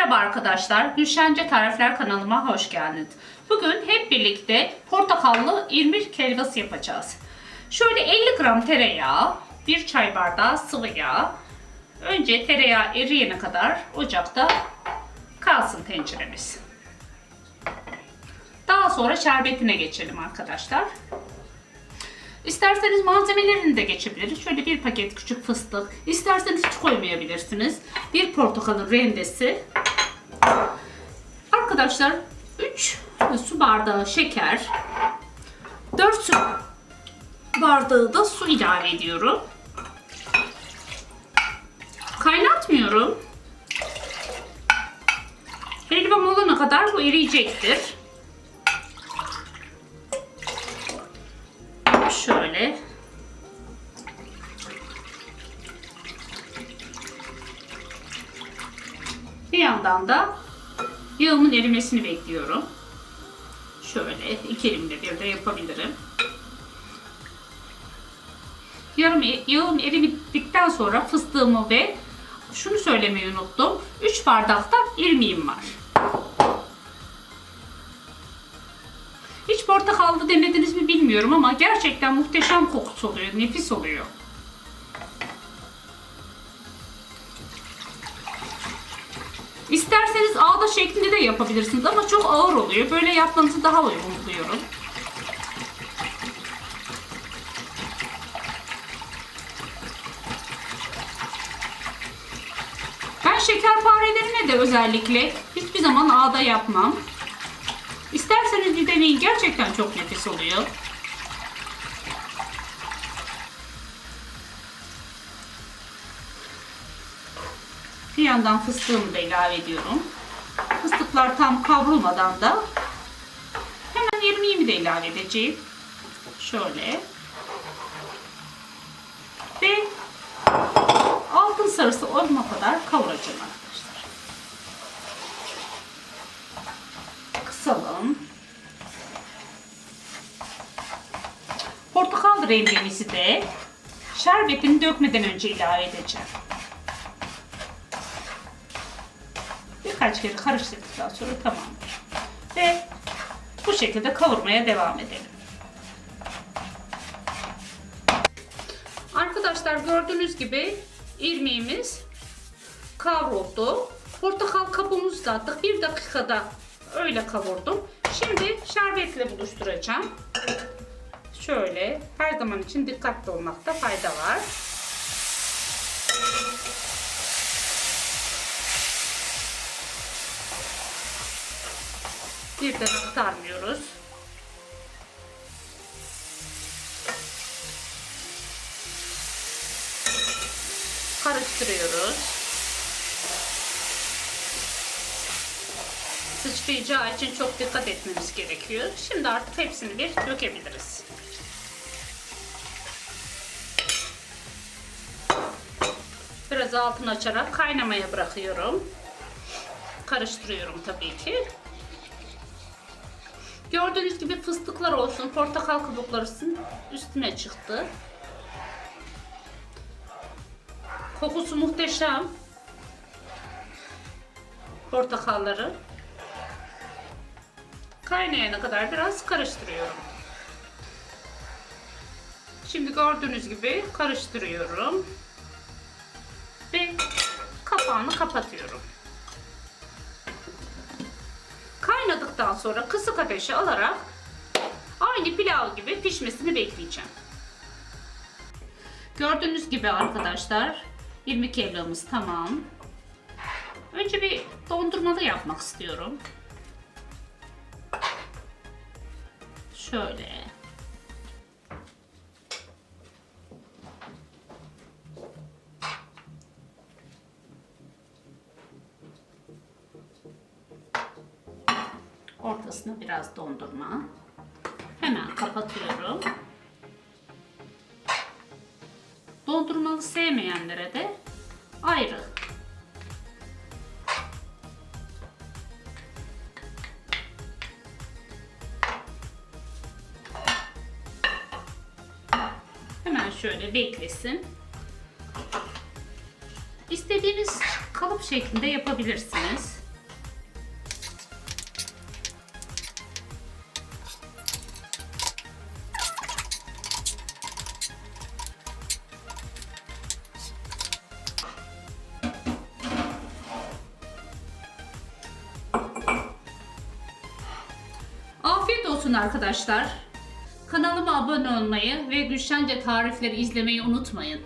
Merhaba arkadaşlar, Gülşence Tarifler kanalıma hoş geldiniz. Bugün hep birlikte portakallı irmik helvası yapacağız. Şöyle 50 gram tereyağı, 1 çay bardağı sıvı yağ. Önce tereyağı eriyene kadar ocakta kalsın tenceremiz. Daha sonra şerbetine geçelim arkadaşlar. İsterseniz malzemelerini de geçebiliriz. Şöyle bir paket küçük fıstık. İsterseniz hiç koymayabilirsiniz. Bir portakalın rendesi. Arkadaşlar 3 su bardağı şeker. 4 su bardağı da su ilave ediyorum. Kaynatmıyorum. Helvam olana kadar bu eriyecektir. Şöyle. Bir yandan da yağımın erimesini bekliyorum. Şöyle iki elimle bir de yapabilirim. Yarım yağım eridikten sonra fıstığımı ve şunu söylemeyi unuttum. 3 bardakta irmiğim var. Hiç portakallı denediniz mi bilmiyorum ama gerçekten muhteşem kokusu oluyor, nefis oluyor. İsterseniz ağda şeklinde de yapabilirsiniz ama çok ağır oluyor. Böyle yapmanızı daha uygun buluyorum. Ben şekerparelerine de özellikle hiçbir zaman ağda yapmam. İsterseniz bir deneyin. Gerçekten çok nefis oluyor. Bir yandan fıstığımı da ilave ediyorum. Fıstıklar tam kavrulmadan da hemen irmiğimi de ilave edeceğim. Şöyle. Ve altın sarısı olma kadar kavuracağım arkadaşlar. Kısalım. Portakal rendemizi de şerbetini dökmeden önce ilave edeceğim. Birkaç kere karıştırdıktan sonra tamamdır. Ve bu şekilde kavurmaya devam edelim. Arkadaşlar gördüğünüz gibi irmiğimiz kavruldu. Portakal kabuğumuzu da attık. Bir dakikada öyle kavurdum. Şimdi şerbetle buluşturacağım. Şöyle her zaman için dikkatli olmakta fayda var. Birden aktarmıyoruz. Karıştırıyoruz. Sıçrayacağı için çok dikkat etmemiz gerekiyor. Şimdi artık hepsini bir dökebiliriz. Biraz altını açarak kaynamaya bırakıyorum. Karıştırıyorum tabii ki. Gördüğünüz gibi fıstıklar olsun, portakal kabukları üstüne çıktı. Kokusu muhteşem. Portakalları. Kaynayana kadar biraz karıştırıyorum. Şimdi gördüğünüz gibi karıştırıyorum. Ve kapağını kapatıyorum. Kaynadıktan sonra kısık ateşe alarak aynı pilav gibi pişmesini bekleyeceğim. Gördüğünüz gibi arkadaşlar irmik helvamız tamam. Önce bir dondurmalı yapmak istiyorum. Şöyle. Ortasına biraz dondurma. Hemen kapatıyorum. Dondurmalı sevmeyenlere de ayrı. Hemen şöyle beklesin. İstediğiniz kalıp şeklinde yapabilirsiniz. Olsun arkadaşlar. Kanalıma abone olmayı ve Gülşence tarifleri izlemeyi unutmayın.